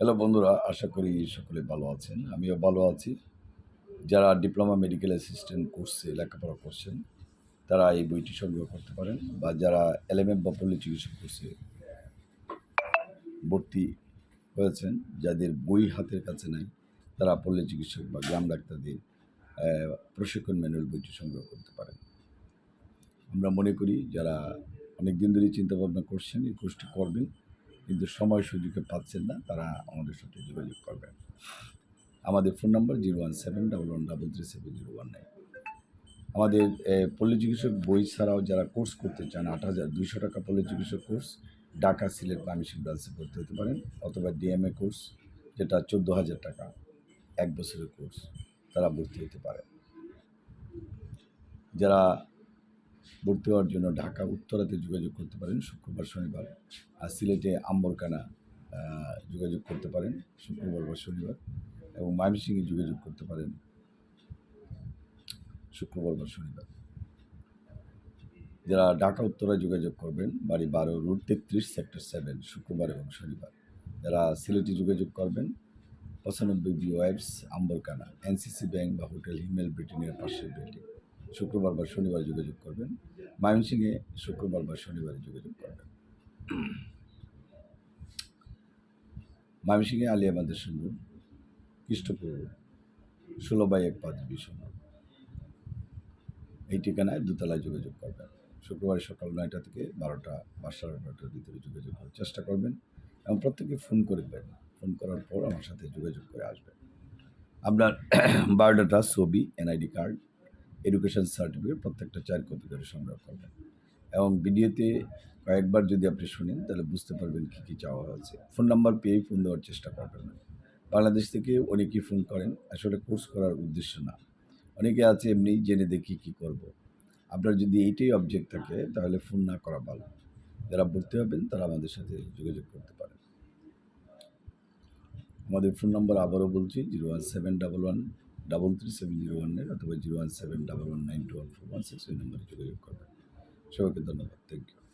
Hello বন্ধুরা, আশা করি সকলে ভালো আছেন। আমিও ভালো আছি। যারা ডিপ্লোমা মেডিকেল অ্যাসিস্ট্যান্ট কোর্সে লেখাপড়া করছেন, তারা এই বইটি সংগ্রহ করতে পারেন বা যারা এলএমএম বা পল্লী চিকিৎসক কোর্সে ভর্তি হয়েছেন, যাদের বই হাতের কাছে নাই, তারা পল্লী চিকিৎসক বা গ্রাম ডাক্তারদের প্রশিক্ষণ ম্যানুয়াল বইটি সংগ্রহ করতে পারেন। আমরা মনে করি যারা অনেক দিন ধরেই চিন্তাভাবনা করছেন, এই কোর্সটি করবেন কিন্তু সময় সুযোগে পাচ্ছেন না, তারা আমাদের সাথে যোগাযোগ করবেন। আমাদের phone number zero one seven, double one, double three seven, zero one nine. আমাদের পল্লী চিকিৎসক বই ছাড়াও যারা কোর্স করতে চান, আট হাজার দুইশো টাকা পল্লী চিকিৎসক কোর্স, ঢাকা সিলেট পারমিশন ব্রাঞ্চে ভর্তি হতে পারেন, অথবা ডিএমএ কোর্স, যেটা চোদ্দ হাজার টাকা, এক বছরের কোর্স, তারা ভর্তি হতে পারে। যারা ভর্তি হওয়ার জন্য ঢাকা, উত্তরাতে যোগাযোগ করতে পারেন। শুক্রবার, শনিবার আর সিলেটে আম্বরকানা যোগাযোগ করতে পারেন। শুক্রবার বা শনিবার এবং ময়মনসিংহে যোগাযোগ করতে পারেন। শুক্রবার বা শনিবার। যারা ঢাকা উত্তরায় যোগাযোগ করবেন, বাড়ি বারো, রুট তেত্রিশ, সেক্টর সেভেন, শুক্রবার এবং শনিবার। যারা সিলেটে যোগাযোগ করবেন, পঁচানব্বই বি ওয়াইবস আম্বরকানা এনসিসি ব্যাংক বা হোটেল হিমেল ব্রিটেনের পাশের বিল্ডিং শুক্রবার বা শনিবার যোগাযোগ করবেন। ময়মনসিংহে শুক্রবার বা শনিবারে যোগাযোগ করবেন। ময়মনসিংহে আলিয়া মাদ্রাসা মোড় খ্রিস্টপূর্ব ষোলো বাই এক পাঁচ বিশন এই ঠিকানায় দোতলায় যোগাযোগ করবেন। শুক্রবার সকাল নয়টা থেকে বারোটা বা সাড়ে বারোটার ভিতরে যোগাযোগ করার চেষ্টা করবেন এবং প্রত্যেকে ফোন করবেন। ফোন করার পর আমার সাথে যোগাযোগ করে আসবেন। আপনার বায়োডাটা ছবি এনআইডি কার্ড এডুকেশন সার্টিফিকেট প্রত্যেকটা চার কপি করে সংগ্রহ করবেন। এবং ভিডিওতে কয়েকবার যদি আপনি শুনেন, তাহলে বুঝতে পারবেন কী কী চাওয়া হয়েছে। ফোন নাম্বার পেয়েই ফোন দেওয়ার চেষ্টা করবেন বাংলাদেশ থেকে অনেকেই ফোন করেন, আসলে কোর্স করার উদ্দেশ্য না। অনেকে আছে এমনি জেনে দেখি কী করব। আপনার যদি এইটাই অবজেক্ট থাকে, তাহলে ফোন না করা ভালো। যারা ভর্তি হবেন, তারা আমাদের সাথে যোগাযোগ করতে পারেন। আমাদের ফোন নম্বর আবারও বলছি, zero one seven double one double three seven zero one nine অথবা zero one seven double one nine two one four one six ওই নম্বরে যোগাযোগ করবেন। সবাইকে ধন্যবাদ। Thank you